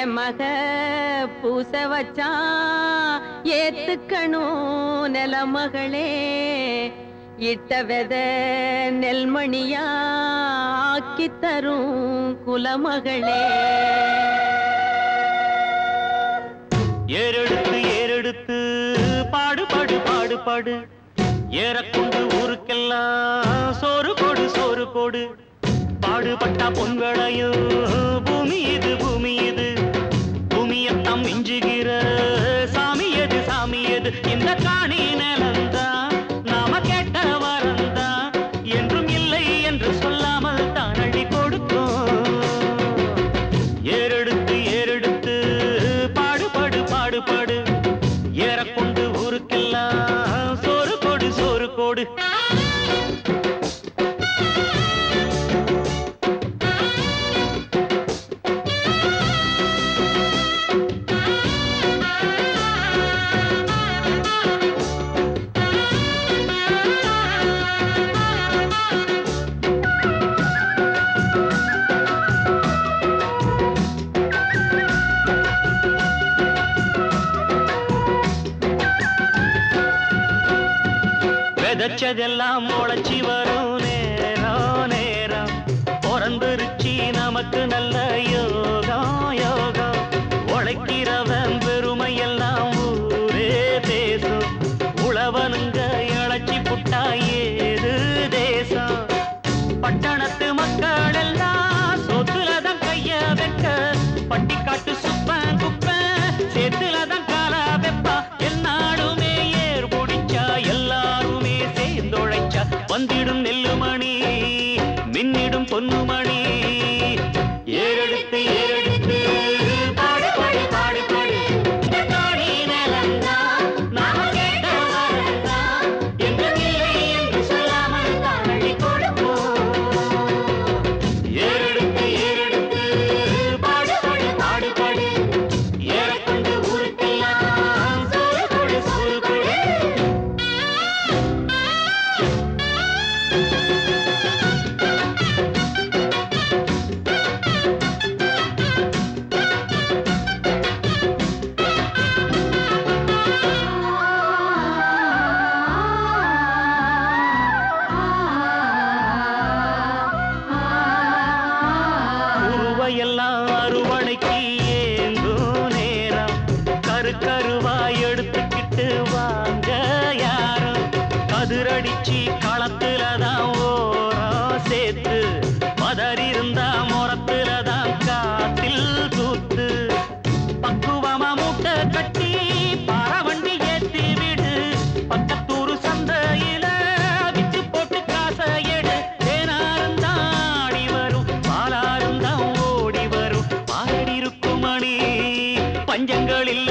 இளமக பூச வச்சா ஏத்துக்கணும் நிலமகளே இட்ட வெத நெல்மணியா ஆக்கி தரும் குலமகளே ஏறெடுத்து ஏறெடுத்து பாடுபாடு பாடுபாடு ஏறக்குண்டு ஊருக்கெல்லாம் சோறு கோடு சோறு கோடு. பாடுபட்டா பொன்வளையும் பூமி இது பூமி பாடுபடு. விதைச்சதெல்லாம் முளைச்சி வரும் நேரம் நேரம். பிறந்துருச்சி நமக்கு நல்ல யோகம் யோகம். உழைக்கிறவன் பெருமையெல்லாம் ஊரே பேசும். உழவனுங்க அவையெல்லாம் அறுவடை பஞ்சங்கள் இல்லை